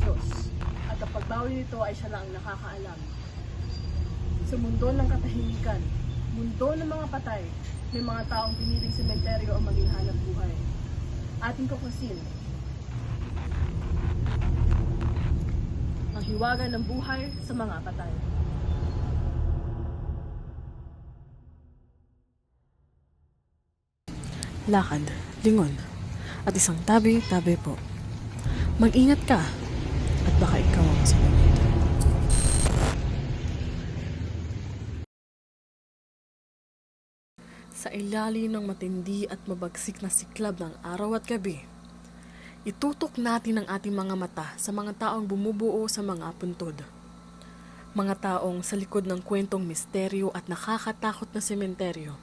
Diyos at ang pagbawi nito ay siya lang ang nakakaalam. Sa mundo ng katahimikan, mundo ng mga patay, may mga taong piniling sementeryo ang maging hanap buhay. Ating kukusin ang hiwaga ng buhay sa mga patay. lakad, lingon, at isang tabi-tabi po. Mag-ingat ka, at baka ikaw ang sumunod. Sa ilalim ng matindi at mabagsik na siklab ng araw at gabi, itutok natin ang ating mga mata sa mga taong bumubuo sa mga puntod. Mga taong sa likod ng kwentong misteryo at nakakatakot na sementeryo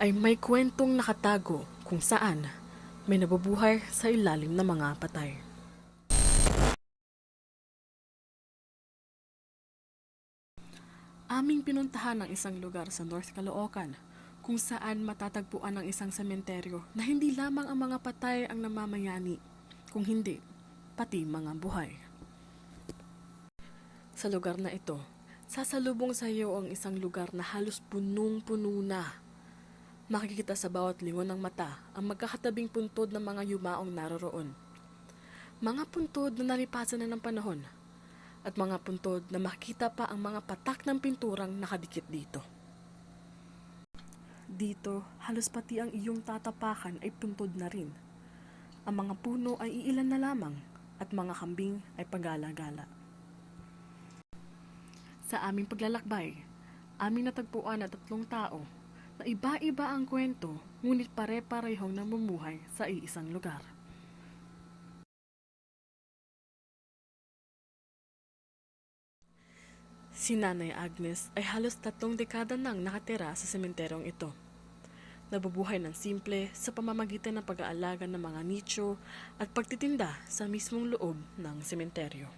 ay may kwentong nakatago kung saan may nabubuhay sa ilalim ng mga patay. Aming pinuntahan ang isang lugar sa North Caloocan kung saan matatagpuan ang isang sementeryo na hindi lamang ang mga patay ang namamayani, kung hindi, pati mga buhay. Sa lugar na ito, sasalubong sa iyo ang isang lugar na halos punong-puno na Makikita sa bawat lingon ng mata ang magkakatabing puntod ng mga yumaong naroroon. Mga puntod na nalipasan na ng panahon at mga puntod na makikita pa ang mga patak ng pinturang nakadikit dito. Dito, halos pati ang iyong tatapakan ay puntod na rin. Ang mga puno ay iilan na lamang at mga kambing ay pagala-gala. Sa aming paglalakbay, aming natagpuan na tatlong tao na iba-iba ang kwento ngunit pare-parehong namumuhay sa iisang lugar. Si Nanay Agnes ay halos tatlong dekada nang nakatira sa sementerong ito. Nabubuhay ng simple sa pamamagitan ng pag-aalaga ng mga nicho at pagtitinda sa mismong loob ng sementeryo.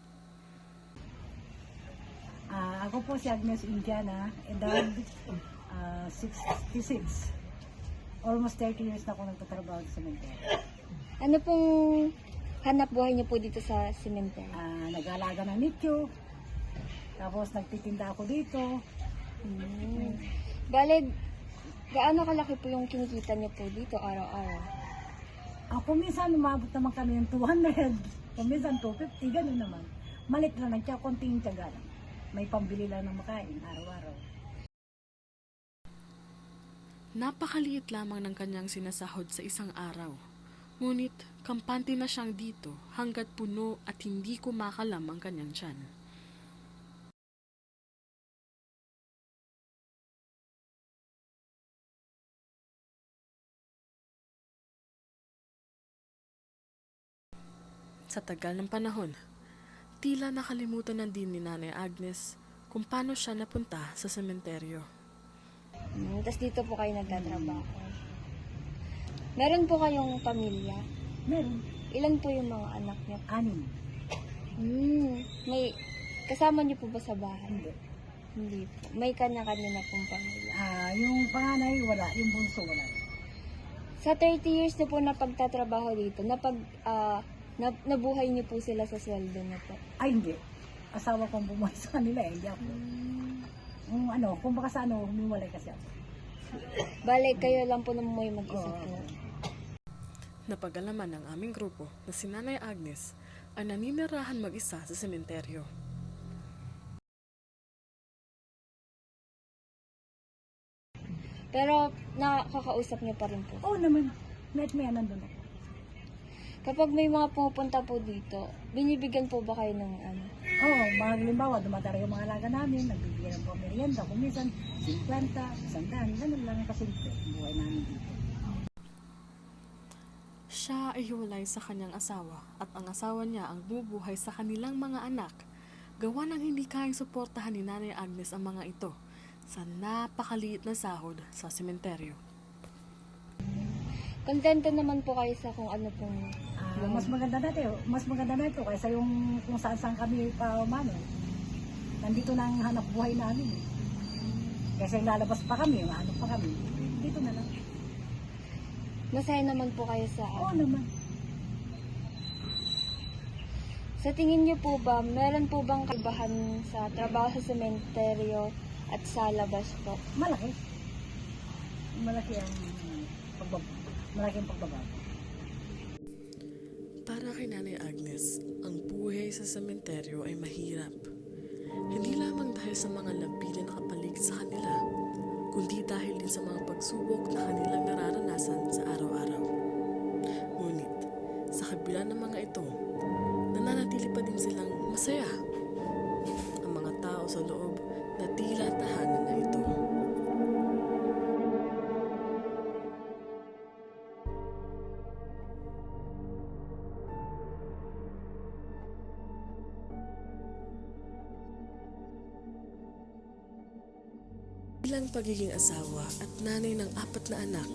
Ah, ako po si Agnes Indiana, edad ah, 66. Almost 30 years na ako nagtatrabaho sa cemetery. Ano pong hanap buhay niyo po dito sa cemetery? Ah, nag-alaga ng nicho, tapos nagtitinda ako dito. Hmm. Bale, gaano kalaki po yung kinikita niyo po dito araw-araw? Ako minsan umabot naman kami ng 200, kung minsan 250, ganun naman. Malit lang, nagtya konting tiyaga lang. May pambili lang ng makain araw-araw. Napakaliit lamang ng kanyang sinasahod sa isang araw. Ngunit, kampante na siyang dito hanggat puno at hindi kumakalam ang kanyang tiyan. Sa tagal ng panahon, tila nakalimutan na din ni Nanay Agnes kung paano siya napunta sa sementeryo. Hmm, Tapos dito po kayo nagtatrabaho. Meron po kayong pamilya? Meron, Ilan po yung mga anak niyo? anim. Hmm, may kasama niyo po ba sa bahay? Hindi. Hindi po. May kanya-kanya na pong pamilya. Ah, yung panganay wala, yung bunso wala. Sa 30 years na po na pagtatrabaho dito, napag, ah, na, nabuhay niyo po sila sa sweldo na po. Ay hindi. Asawa kong bumuhay sa kanila eh, hindi ako. Kung ano, kung baka sa ano, humiwalay kasi ako. Bale, kayo lang po namuhay mag-isa Oo. po. Napagalaman ng aming grupo na si Nanay Agnes ay naninirahan mag-isa sa sementeryo. Pero nakakausap niyo pa rin po. Oo naman. Met may nandun ako. Kapag may mga pumupunta po dito, binibigyan po ba kayo ng ano? Oo, mga halimbawa, dumadara yung mga alaga namin, nagbibigyan ng pamerienda, kung minsan 50, 100, ganun lang ang kasimple ang buhay namin dito. Siya ay hiwalay sa kanyang asawa at ang asawa niya ang bumubuhay sa kanilang mga anak. Gawa ng hindi kayang suportahan ni Nanay Agnes ang mga ito sa napakaliit na sahod sa sementeryo. Kontento naman po kayo sa kung ano pong Ah, mas maganda na ito, mas maganda na ito kaysa yung kung saan saan kami pa umano. Nandito na ang hanap buhay namin. Kaysa yung lalabas pa kami, mahanap pa kami. Dito na lang. masaya naman po kayo sa Oo naman. Sa tingin niyo po ba, meron po bang kaibahan sa trabaho sa sementeryo at sa labas po? Malaki. Malaki ang pagbab malaki ang pagbabago. Para kay Nanay Agnes, ang buhay sa sementeryo ay mahirap. Hindi lamang dahil sa mga labi na nakapaligid sa kanila, kundi dahil din sa mga pagsubok na kanilang nararanasan sa araw-araw. Ngunit, sa kabila ng mga ito, nananatili pa din silang masaya. Ang mga tao sa loob Bilang pagiging asawa at nanay ng apat na anak,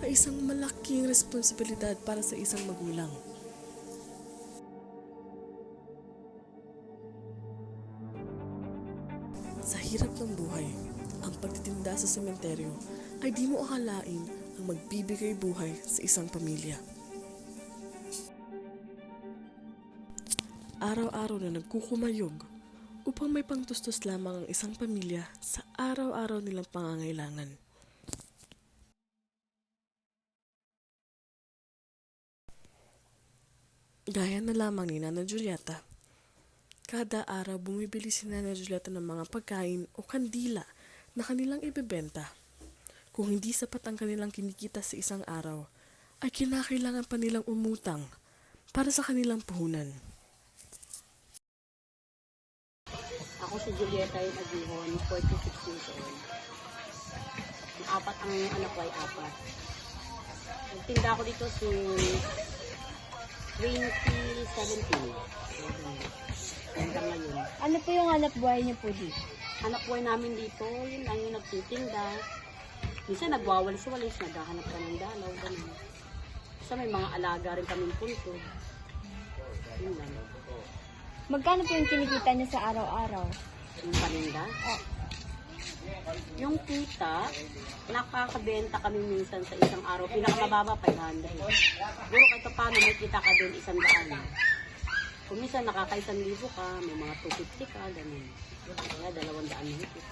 ay isang malaking responsibilidad para sa isang magulang. Sa hirap ng buhay, ang pagtitinda sa sementeryo ay di mo akalain ang magbibigay buhay sa isang pamilya. Araw-araw na nagkukumayog upang may pangtustos lamang ang isang pamilya sa araw-araw nilang pangangailangan. Gaya na lamang ni Nana Julieta, kada araw bumibili si Nana Julieta ng mga pagkain o kandila na kanilang ibebenta. Kung hindi sapat ang kanilang kinikita sa isang araw, ay kinakailangan pa nilang umutang para sa kanilang puhunan. Ako si Julieta yung Aguihon, 46 years old. Ang apat ang anak ko ay apat. Nagtinda ako dito si 2017. Hanggang ngayon. Ano po yung hanap buhay niyo po dito? Anak buhay namin dito, yun lang yung nagtitinda. Minsan nagwawalis-walis, naghahanap ka ng dalaw, ganun. Kasi may mga alaga rin kami punto. Yun lang. Magkano po yung kinikita niyo sa araw-araw? Yung paninda. Yung kita, nakakabenta kami minsan sa isang araw. Pinakamababa, 500. Siguro kahit paano may kita ka din isang daan. Kung minsan nakakaisang libo ka, may mga 250 ka, ganun. Kaya dalawang daan na higit.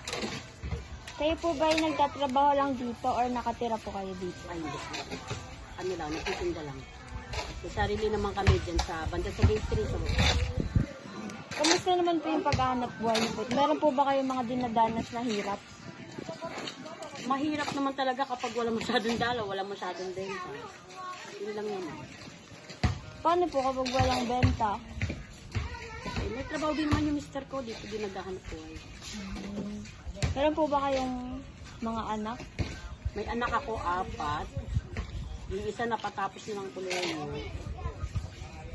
Kayo po ba ay nagtatrabaho lang dito or nakatira po kayo dito? Ay, hindi. Ano lang, nagtitinda lang. May sarili naman kami dyan sa banda sa Gate 3. So, Kamusta naman po yung paghahanap buhay niyo po? Meron po ba kayong mga dinadanas na hirap? mahirap naman talaga kapag wala masyadong dalaw, wala masyadong benta. Yun lang naman. Paano po kapag walang benta? Eh, may trabaho din naman yung mister ko dito, din naghahanap buhay. Meron po ba kayong mga anak? May anak ako, apat. Yung isa napatapos na ng kolehiyo.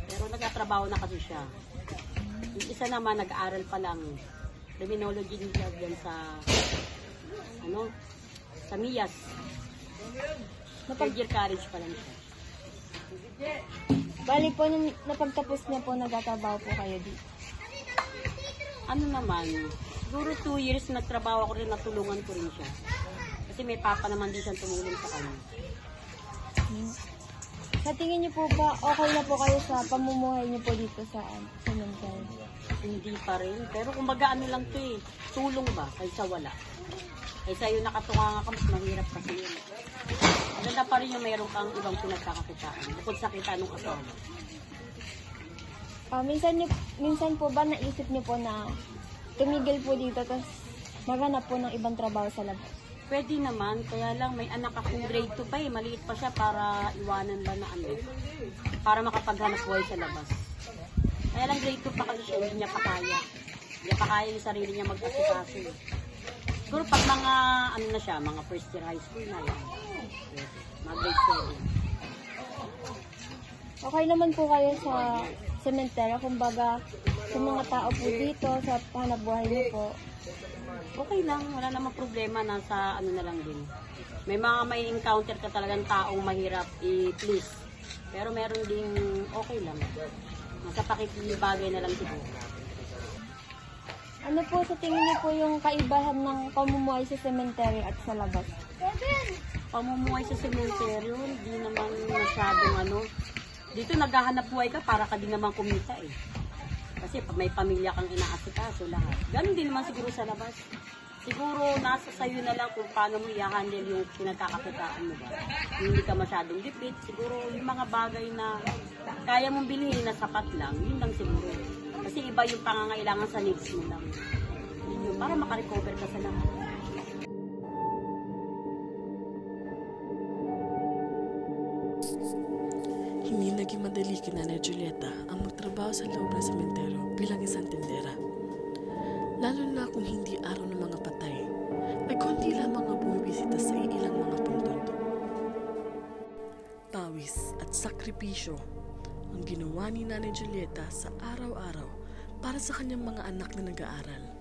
Pero nagtatrabaho na kasi siya. Yung isa naman nag-aaral pa lang. Criminology siya dyan sa, ano, sa MIAS. Third year college pa lang siya. Bali po, nung napagtapos niya po, nagtatrabaho po kayo dito. Ano naman, siguro two years nagtrabaho ako rin, natulungan ko rin siya. Kasi may papa naman din siyang tumulong sa kanya. Sa tingin niyo po ba, okay na po kayo sa pamumuhay niyo po dito sa ano, cemetery? Hindi pa rin. Pero kumbaga ano lang to eh. Tulong ba? Kaysa wala. Kaysa yung nakatunga ka, mas mahirap kasi yun. Maganda pa rin yung mayroon kang ibang pinagkakakitaan. Bukod sa kita nung asawa. Ah, minsan, niyo, minsan po ba naisip niyo po na tumigil po dito tapos maghanap po ng ibang trabaho sa labas? Pwede naman, kaya lang may anak akong grade 2 pa eh. Maliit pa siya para iwanan ba na ano. Para makapaghanap buhay sa labas. Kaya lang grade 2 pa kasi siya, hindi niya pa kaya. Hindi pa kaya yung sarili niya mag-asikaso. eh. Siguro pag mga, ano na siya, mga first year high school na. Pwede. Mga grade 7. Okay naman po kayo sa cemetery, kumbaga sa mga tao po dito, sa hanap buhay niyo po. Okay lang, wala namang problema, nasa ano na lang din. May mga may encounter ka talagang taong mahirap i-please. Pero meron ding okay lang. Nasa pakikibagay na lang siguro. Ano po sa tingin niyo po yung kaibahan ng pamumuhay sa cemetery at sa labas? Pamumuhay sa sementeryo, hindi naman masyadong ano, Dito naghahanap buhay ka para ka din naman kumita eh. Kasi pag may pamilya kang inaasikaso lahat. Ganon din naman siguro sa labas. Siguro nasa sayo na lang kung paano mo i-handle yung pinagkakakitaan mo ba. Hindi ka masyadong dipit. Siguro yung mga bagay na kaya mong bilhin na sapat lang, yun lang siguro. Kasi iba yung pangangailangan sa needs mo lang. Yun yun, para makarecover ka sa lahat. Hindi naging madali kina Nanay Julieta ang magtrabaho sa loob ng sementeryo bilang isang tindera. Lalo na kung hindi araw ng mga patay, ay konti lamang ang bumibisita sa ilang mga puntod. Pawis at sakripisyo ang ginawa ni Nanay Julieta sa araw-araw para sa kanyang mga anak na nag-aaral.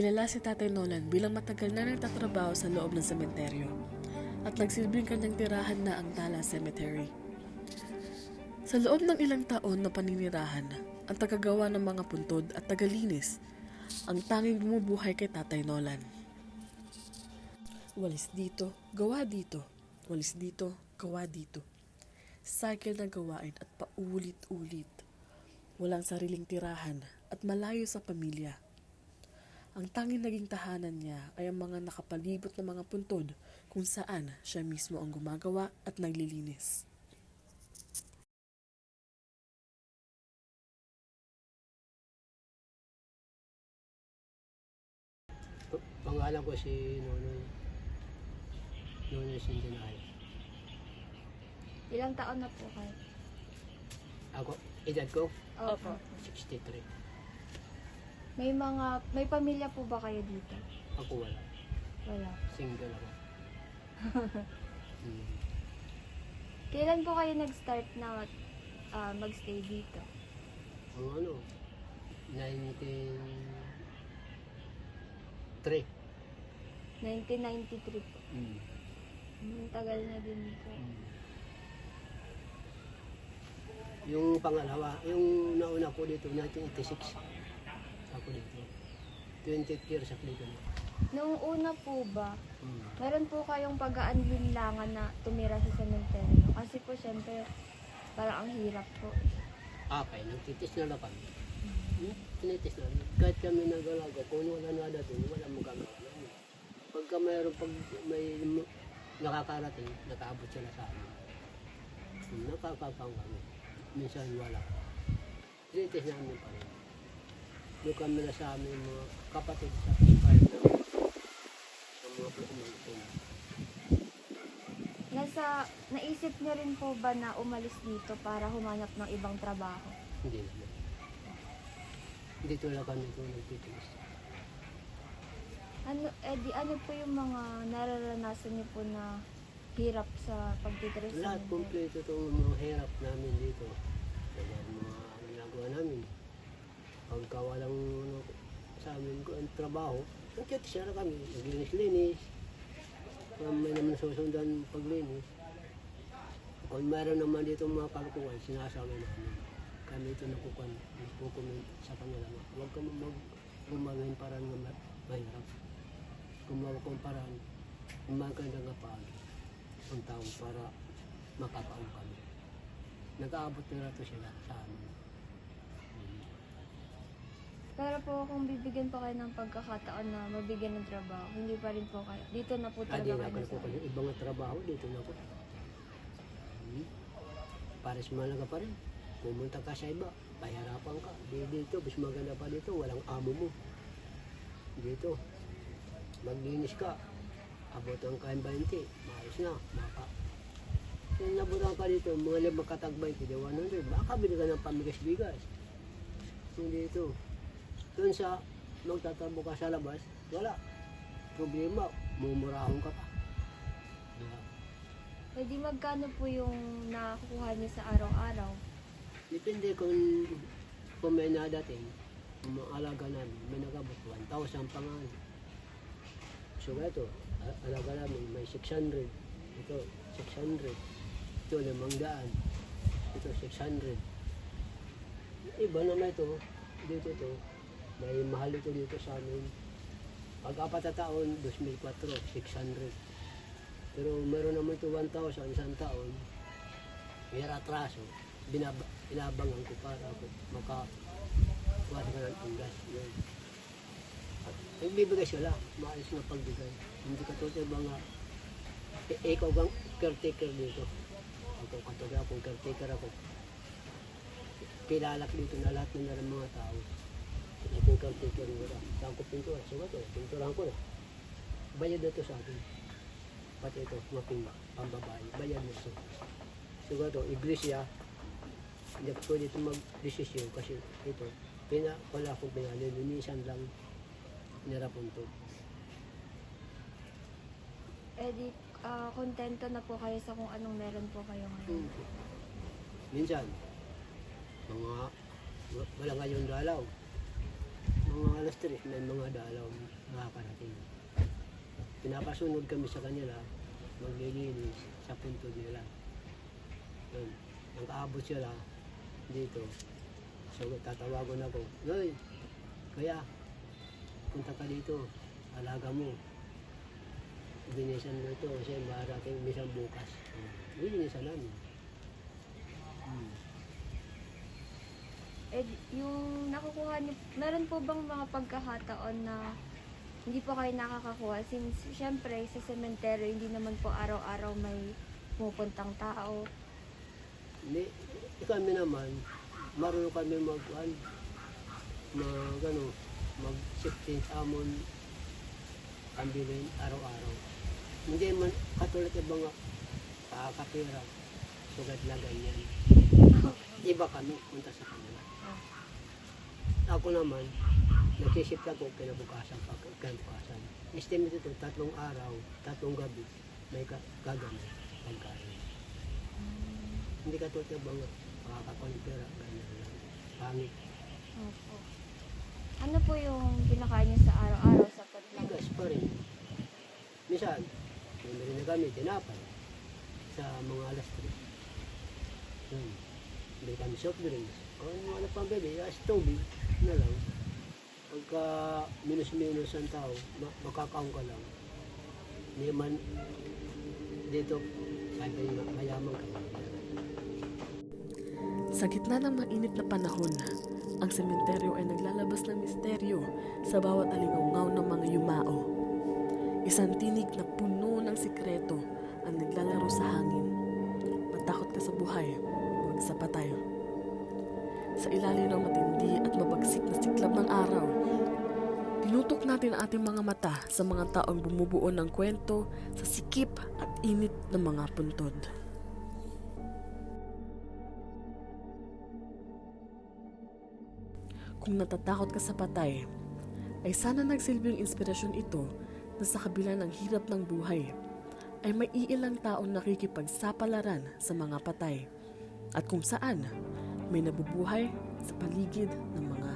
Kilala si Tatay Nolan bilang matagal na nagtatrabaho sa loob ng sementeryo at nagsilbing kanyang tirahan na ang Tala Cemetery. Sa loob ng ilang taon na paninirahan, ang tagagawa ng mga puntod at tagalinis ang tanging bumubuhay kay Tatay Nolan. Walis dito, gawa dito. Walis dito, gawa dito. Cycle na gawain at paulit-ulit. Walang sariling tirahan at malayo sa pamilya. Ang tanging naging tahanan niya ay ang mga nakapalibot na mga puntod kung saan siya mismo ang gumagawa at naglilinis. Pangalan ko si Nonoy. Nonoy Sindenay. Ilang taon na po kayo? Ako, edad ko, Opo. 63. May mga, may pamilya po ba kayo dito? Ako wala. Wala. Single ako. Hmm. Kailan po kayo nag-start na ah, magstay dito? Ang ano, 1903. 1993 po. Hmm. Hmm, tagal na din po. Yung pangalawa, yung nauna ko dito, 1986. Ako dito. 20 years ako dito. Noong una po ba, Hmm. meron po kayong pag-aanlinlangan na tumira sa sementeryo? Kasi po syempre, parang ang hirap po. Apay, nagtitis na lang kami. Hmm? Tinitis na lang. Kahit kami nag-alaga, kung wala na dating, wala magagawa namin. Pagka mayroon, pag may nakakarating, nakaabot sila sa amin. Hmm, Nakakapang kami. Minsan wala. Tinitis namin pa rin. Kami na sa amin mga kapatid sa na sa mga pagkakulit. Nasa, naisip niyo rin po ba na umalis dito para humanap ng ibang trabaho? Hindi naman. Dito lang kami kung nagtitiis. Ano, eh di, ano po yung mga nararanasan niyo po na hirap sa pagtitira sa Lahat kumpleto itong mga hirap namin dito. Kaya mga ginagawa namin. Pagka walang ano, sa amin ko ang trabaho, nagkitisa na kami. Naglinis-linis. May naman susundan paglinis. Kung mayroon naman dito mga kalukuhan, sinasabi namin. Kami ito nakukuhan, nakukumin sa kanila. Huwag ka mag gumawin para nga ma- mahirap. Gumawa kong paraan, maganda nga paano ang tao para makapaon kami. Nag-aabot na ito sila sa amin. Pero po kung bibigyan pa kayo ng pagkakataon na mabigyan ng trabaho, hindi pa rin po kayo. Dito na po Adi talaga na kayo sa kasi ibang trabaho dito na ko. Hmm. Pares malaga pa rin. Pumunta ka sa iba, pahirapan ka. Di dito, bis maganda pa dito, walang amo mo. Dito, maglinis ka. Abot ang kain 20, maayos na, maka. Kung nabutan ka dito, mga lima katag 20, di 100, baka bili ka ng pamigas-bigas. Hindi dito. Doon sa magtatrabaho ka sa labas, wala. Problema, mumurahon ka pa. Diba? Eh di magkano po yung nakukuha niyo sa araw-araw? Depende kung, kung may nadating, kung mga alaga namin, may nagabot 1,000 pa nga. So ito, alaga namin, may 600. Ito, 600. Ito, limang daan. Ito, 600. Iba naman ito, dito to, may mahal ito dito sa amin. Pag apat na taon, 2004, 600. Pero meron naman ito 1,000, isang taon, may ratraso, binab binabangan ko para ako maka kuha ka ng unggas. Yun. At nagbibigay sila, maayos na pagbigay. Hindi ka ng mga, i- ikaw bang caretaker dito. Ako katulad akong caretaker ako. Kilala ko dito na lahat ng mga tao. Ako caretaker nila. Saan ko pintura? So ito, pinturahan ko na. Bayad na sa akin. Pati ito, mga ping- pambabae. Bayad na to. So ito, iglesia, hindi ako pwede ito mag-desisyon kasi ito, pina, wala akong pinalilinisan lang nirapon to. Eh di, ah, kontento na po kayo sa kung anong meron po kayo ngayon. Minsan, mga wa- wala ngayong dalaw. Mga alas 3, may mga dalaw nakakarating. Pinapasunod kami sa kanila, maglilinis sa punto nila. Yun. Ang kaabot sila dito. So tatawagon ako, Noy, kaya punta ka dito, alaga mo. Binisan mo ito kasi marating minsan bukas. Binisan namin. Hmm. Eh, yung nakukuha niyo, meron po bang mga pagkakataon na hindi po kayo nakakakuha? Since, syempre, sa sementeryo, hindi naman po araw-araw may pumupuntang tao. Hindi, kami naman, marunong kami mag, ano, mag, ano, mag 16 amon kambilin araw-araw. Hindi man katulad ng mga kakapira, sugat lang ganyan. Iba kami, punta sa kanila. Ako naman, nagsisip ako kinabukasan pag kinabukasan. Estimate ito, tatlong araw, tatlong gabi, may ka- gagamit, pagkain. Hindi ka tulad ng mga makakakonpira, ganyan lang. Pangit. Opo. Ano po yung kinakain niyo sa araw-araw sa lang? Bigas pa rin. Minsan, bumili na kami, tinapay. Sa mga alas 3. Yun. Bili kami soft drinks. O ano pang bili, as tubig na lang. Pagka minus-minus ang tao, ma- makakaon ka lang. Hindi man dito, sabi nga, mayaman ka. Sa gitna ng mainit na panahon, ang sementeryo ay naglalabas ng misteryo sa bawat alingaungaw ng mga yumao. Isang tinig na puno ng sikreto ang naglalaro sa hangin. Matakot ka sa buhay, huwag sa patay. Sa ilalim ng matindi at mabagsik na siklab ng araw, tinutok natin ang ating mga mata sa mga taong bumubuo ng kwento sa sikip at init ng mga puntod. Kung natatakot ka sa patay, ay sana nagsilbing inspirasyon ito na sa kabila ng hirap ng buhay, ay may iilang taong nakikipagsapalaran sa mga patay at kung saan may nabubuhay sa paligid ng mga